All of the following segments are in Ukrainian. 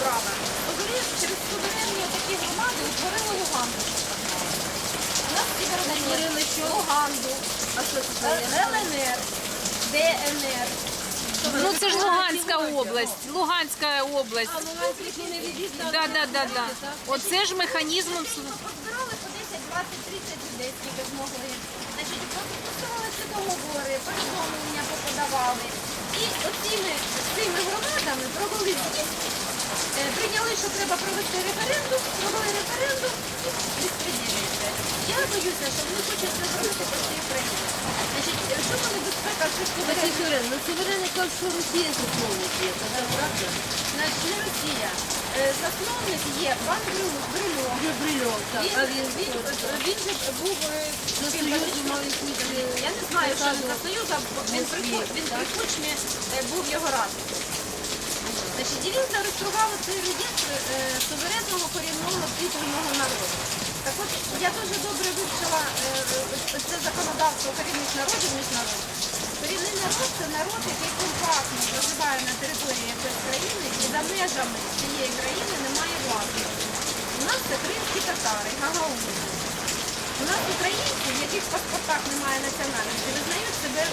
справа. Суверен, через суверенні такі громади утворили Луганду. У нас всі Утворили що? Луганду, А що це таке? ЛНР, ДНР. Ну це ж Луганська область. Луганська область. А, Луганськ не відрізняли. Да, да, да, да. Оце ж механізмом. Позбирали по 10, 20, 30 людей, скільки змогли. Значить, підписували ці договори, повідомлення поподавали. І оціми цими громадами провели з'їзд, е, прийняли, що треба провести референдум, провели референдум і розподілили. Я боюся, що вони хочуть це зробити по всій Україні. Значить, що вони безпека суверен. Ну суверен каже, що Росія засновник є. Це правда? Значить, не Росія. Е, Засновник є пан. Вже брильов, так. Він, А він, він він, же був е, якісь... е, Я не знаю, що він за Союз, він при, він при Кучмі е, був його радником. Значить, і він зареєстрував цей реєстр е, суверенного корінного титульного народу. Так от, я дуже добре вивчила е, це законодавство корінних народів міжнародних. Корінний народ це народ, який компактно проживає на території якоїсь країни і за межами цієї країни немає власності. У нас це кримські татари, гагаузі. У нас українці, в яких в паспортах немає національності, визнають себе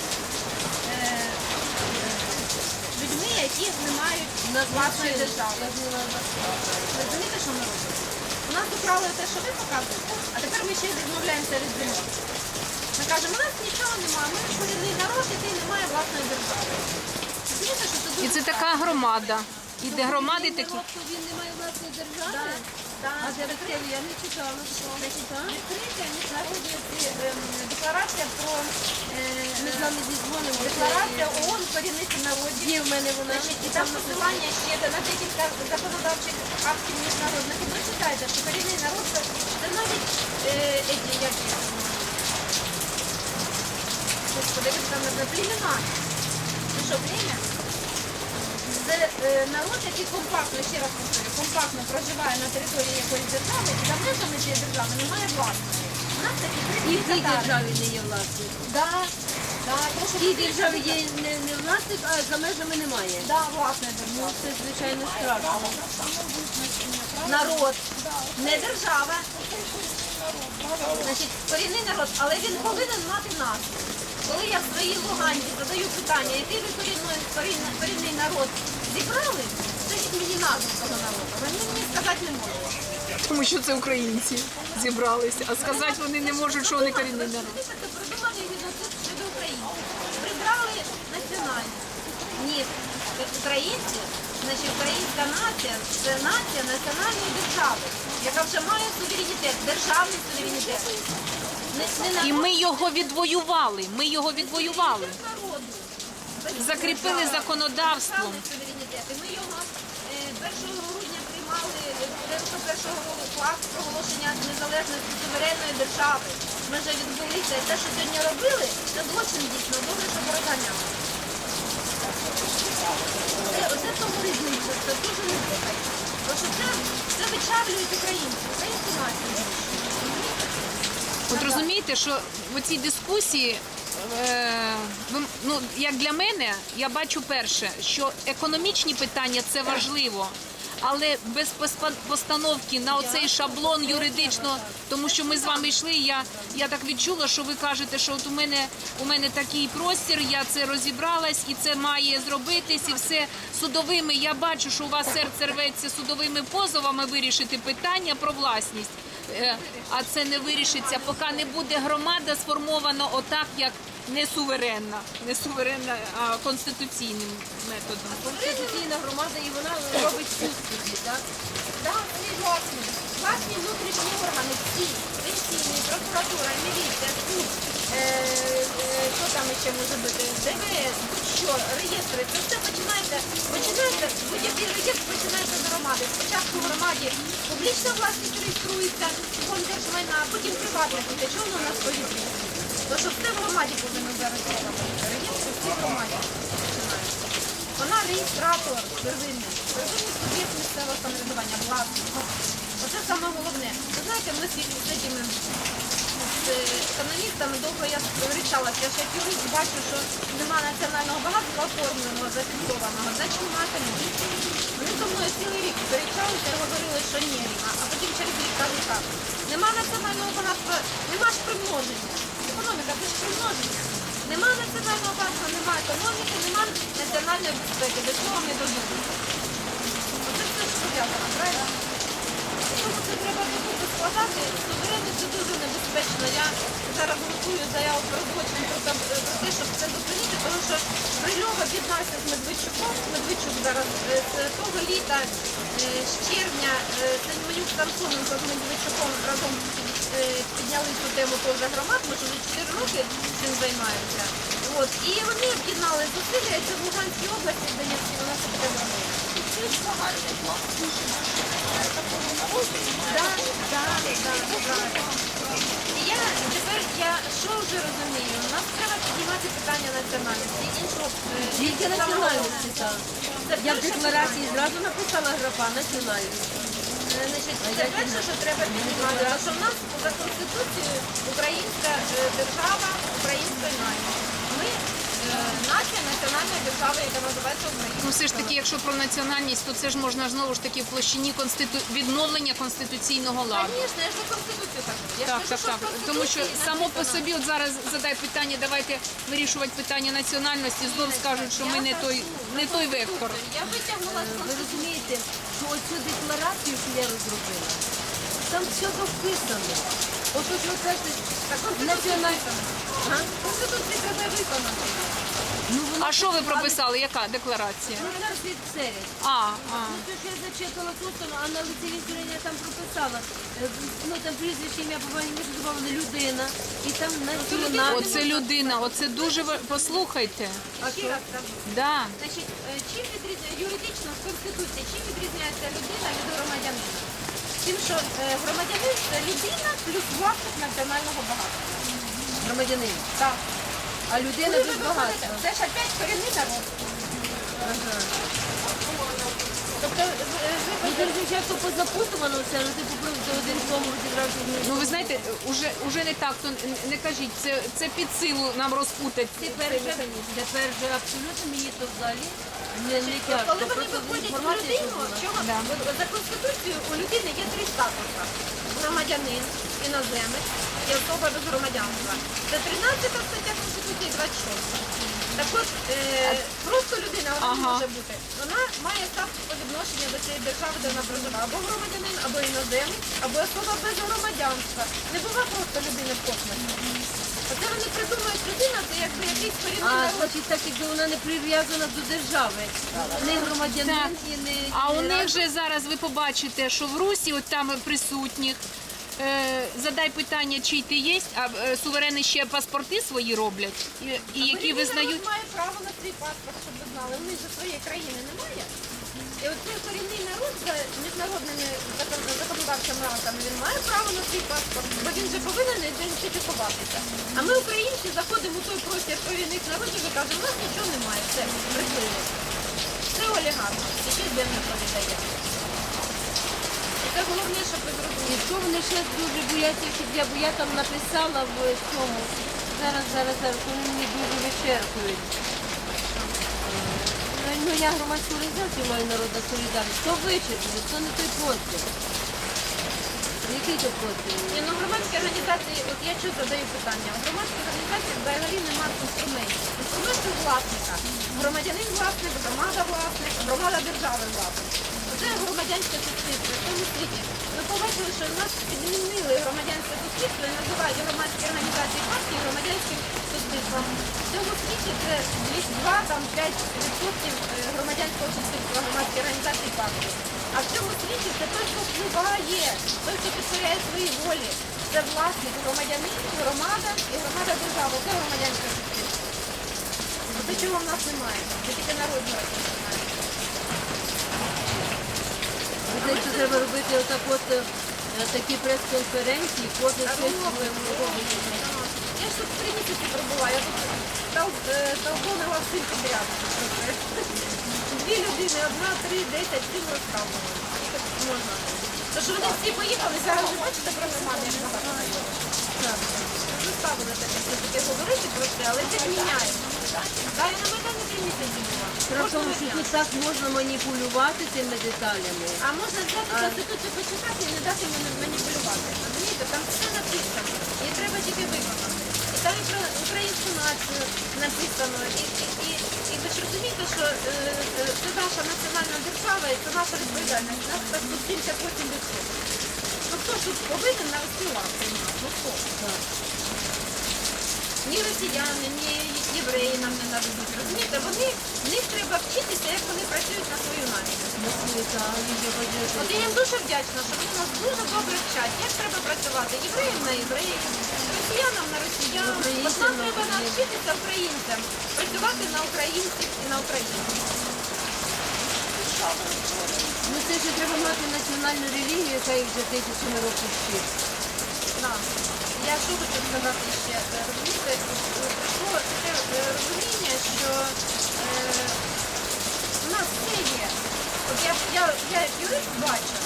е, людьми, які не мають власної держави. Ви розумієте, що ми робимо? У нас украли те, що ви показуєте, а тепер ми ще й відмовляємося від землі. Ми кажемо, у нас нічого немає, ми корінний народ, який не має власної держави. Розумієте, що це І це така громада. І де громади такі. Тобто він не має власної держави? А де? Я не читала. що. Відкриття ці, ем, декларація про е, Ми з вами зізвонимося. декларація ООН корінних народів. Є в мене вона. Значить, і там посилання ще на декілька законодавчих актів міжнародних. І ви читаєте, що корінний народ це, навіть е, еті, як м, господи, як там називають, племена. Це що, плем'я? Це е, народ, який компактно, ще раз повторюю, компактно проживає на території якоїсь держави і за межами цієї держави немає власності. У нас такі І в цій державі не є власник. Да, В цій державі є не, не власник, а за межами немає. Да, власне Ну, держава. це, звичайно, страшно. Народ, не держава. Значить, корінний народ, але він повинен мати назву. Коли я в своїй Луганці задаю питання, який ви корінний, корінний, корінний народ зібрали, скажіть мені назву цього народу. Вони мені сказати не можуть. Тому що це українці зібралися. А сказати вони не можуть, що вони корінний народ. Це придуманий геноцид щодо українців. Прибрали національність. Ні, українці, значить українська нація це нація національної держави, яка вже має суверенітет, державний суверенітет. Не, не І ми його відвоювали. Ми його відвоювали. народу. Закріпили законодавством. Державний суверенітет. І ми його е, 1 грудня приймали е, 91 року акт проголошення незалежності суверенної держави. Ми вже відбулися. І те, що сьогодні робили, це злочин дійсно. Добре, що пороганяли. Це, оце тому різниця, це дуже не добре. Тому що це, вичавлюють українці, українську націю. От розумієте, що в цій дискусії, е, ви- ну як для мене, я бачу перше, що економічні питання це важливо. Але без постановки на оцей шаблон юридично, тому що ми з вами йшли. Я, я так відчула, що ви кажете, що от у мене у мене такий простір, я це розібралась, і це має зробитись, і все судовими. Я бачу, що у вас серце рветься судовими позовами вирішити питання про власність. Е, А це не вирішиться, поки не буде громада сформована отак, як не суверенна, не суверенна, а конституційним методом. Конституційна громада і вона робить суд собі, так? вони власні. Власні внутрішні органи, всі, пенсійні, прокуратура, міліція, суд, що там ще може бути, ДВС, будь-що, реєстри, це все починається, починається, будь-який реєстр починається з громади. Спочатку в громаді публічна власність реєструється, фонд держмайна, а потім приватне. Для чого воно у нас поліція? Тому що все в громаді повинно зареєстровано. Реєстр всі в громаді починаються. Вона реєстратор первинний, первинний суб'єкт місцевого самоврядування, власник. Оце саме головне. Ви знаєте, ми з з економістами довго я сперечалася, я ж як юрист бачу, що нема національного багатства оформленого, зафіксованого, значить немає економіки. Вони зі мною цілий рік сперечалися і говорили, що ні, а потім через рік каже так. Нема національного багатства, нема ж примноження. Економіка це ж примноження. Нема національного багатства, нема економіки, нема національної безпеки. До чого ми додумаємо? Оце все ж пов'язано, правильно? Це треба докупи складати. Суверенність це дуже небезпечно. Я зараз готую заяву про злочин про, те- щоб це зупинити, тому що Брильов об'єднався з Медведчуком. Медведчук зараз е, з того літа, е, з червня, е, Сеньменюк Самсоненко з Медведчуком разом е, підняли цю тему теж громад, ми вже 4 роки цим займаємося. От. І вони об'єднали зусилля, це в Луганській області, в Донецькій, нас це зробили. Я тепер я що вже розумію? Нам треба піднімати питання національності, іншого е, Тільки національності. Це Я в декларації зразу написала графа національність. Е, Значить, це перше, що треба піднімати, тому що в нас за конституцією українська е, держава української нації. Нація національної держави, яка називається Україна. Ну, все ж таки, якщо про національність, то це ж можна знову ж таки в площині конститу... відновлення конституційного ладу. Звісно, я ж за конституцію кажу. Я ж Так, кажу, так, що так. Тому що само по собі, от зараз задай питання, давайте вирішувати питання національності, знов скажуть, що ми не той, не той вектор. Я витягнула з Ви Конституції. розумієте, що оцю декларацію, що я розробила, там все дописано. Ото ж ви кажете, Так, Конституцію національність. виконати. Конституцію треба виконати. Ну, вона А що ви прописали? Яка декларація? Ну, зараз відсерять. А, а. Ну, то, що я зачитала тут, а на лицевій стороні я там прописала. Е, Ну, там прізвище, ім'я, по батькові, ми добавили людина. І там національність. Оце людина, оце дуже послухайте. А Ще раз кажу. Да. Значить, е, чим відрізняється юридично в Конституції, чим відрізняється людина від громадянина? Тим, що е, громадянин це людина плюс власник національного багатства. Громадянин. Так. А людина виходите, багатства. це ж опять корінний народ. Ага. Тобто, е, ви дуже часто позапутувано все, типу просто один в тому. Ну ви знаєте, уже, уже не так, то не кажіть, це, це під силу нам розпутати. Тепер вже, тепер вже абсолютно мені то взагалі не, не тяжко. Коли вони Просто виходять в інформація, що людину, була. чого От за конституцією у людини є три статуси: громадянин, іноземець і особа без громадянства. Це 13 стаття Конституції, 26. Так от е, просто людина вона не Ага. може бути. Вона має статус по відношенню до цієї держави, де вона проживає. Або громадянин, або іноземець, або особа без громадянства. Не була просто людина в космосі. Оце вони придумують людина, це якби якийсь корінний А народ. значить, так якби вона не прив'язана до держави, не громадянин і не А у них же зараз ви побачите, що в Русі, от там присутніх, е, задай питання, чий ти є, а е, суверени ще паспорти свої роблять, і, і які визнають. має право на свій паспорт, щоб ви знали. У них же своєї країни немає. І оцей корінний народ за міжнародними закон- законодавчими актами він має право на свій паспорт, бо він же повинен ідентифікуватися. А ми, українці, заходимо у той простір корінних народів і кажемо, у нас нічого немає, все, брехливо. Це олігарх, і ще. І це головне, щоб ви зрозуміли. Що вони ще дуже бояться, щоб я, бо я там написала в цьому. Зараз, зараз, зараз, вони мені дуже вичерпують. Ну, я громадську організацію маю народна солідарність. То вичерпує, то не той простір. Який то простір? Ні, ну громадські організації, от я що задаю питання, у громадських організацій взагалі немає інструментів. Інструменти власника. Громадянин власник, громада власник, громада держави власник. Це громадянське суспільство в цьому світі. Ми побачили, що в нас підмінили громадянське суспільство і називають громадські організації партії громадянським світі це 2 там 5 відсотків е, громадянського суспільства, громадські організації партії. А в цьому світі це той, хто впливає, той, хто підкоряє свої волі. Це власник, громадянин, громада і громада держава. Це громадянське суспільство. Оце чого в нас немає. Це тільки народ зараз немає. Те, що треба робити отак от е, такі прес-конференції, кожен робить. Я ж тут три місяці пробула, я тут тол- толконила всім підряд. Дві людини, одна, три, десять, всім розказували. Скільки тут можна. Тож вони всі поїхали, зараз ви бачите програмами, як багато. Так. заставили таке все-таки говорити про це, але це міняється. Да, я на Майдані три місяці була. Справа в тому, що тут так можна маніпулювати цими деталями. А можна взяти Конституцію почитати і не дати мені маніпулювати. Розумієте, там все написано. І треба тільки виконати. І там про українську націю написано. І, і, і, і ви ж розумієте, що е, е, це наша національна держава і це наша відповідальність. Нас так тут 78%. Ну хто тут повинен навести лад? Ну хто? Ні росіяни, ні євреї нам не наведуть. Розумієте, вони в них треба вчитися, як вони працюють на свою націю. От я їм дуже вдячна, що вони нас дуже добре вчать, як треба працювати євреям на євреїв, росіянам на росіян. От нам треба навчитися українцям працювати на українців і на українців. Ну це ще треба мати національну релігію, яка їх вже тисячами років вчить. Я що хочу сказати ще, Е, розумієте, е, прийшло таке е, розуміння, що е, у нас все є. От я, я, я як юрист бачу,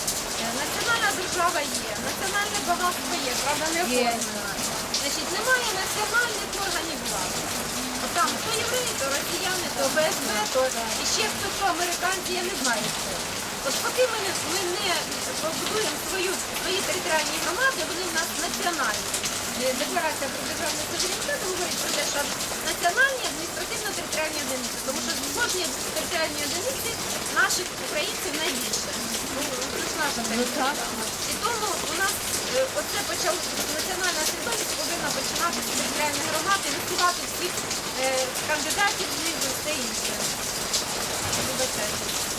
національна держава є, національне багатство є, правда не Є. Значить, немає національних органів влади. Там то євреї, то росіяни, то ФСБ, то і ще хто то американці, я не знаю хто. От поки ми не, ми не побудуємо свою, свої територіальні громади, вони в нас національні. Е, Декларація про державний суверенітет говорить про те, що національні адміністративно-територіальні одиниці, тому що в кожній територіальній одиниці наших українців найбільше. Ну, це ж наша територія. І тому у нас е, оце почав національна повинна починати з територіальної громади, висувати всіх е, кандидатів і все інше. Вибачайте.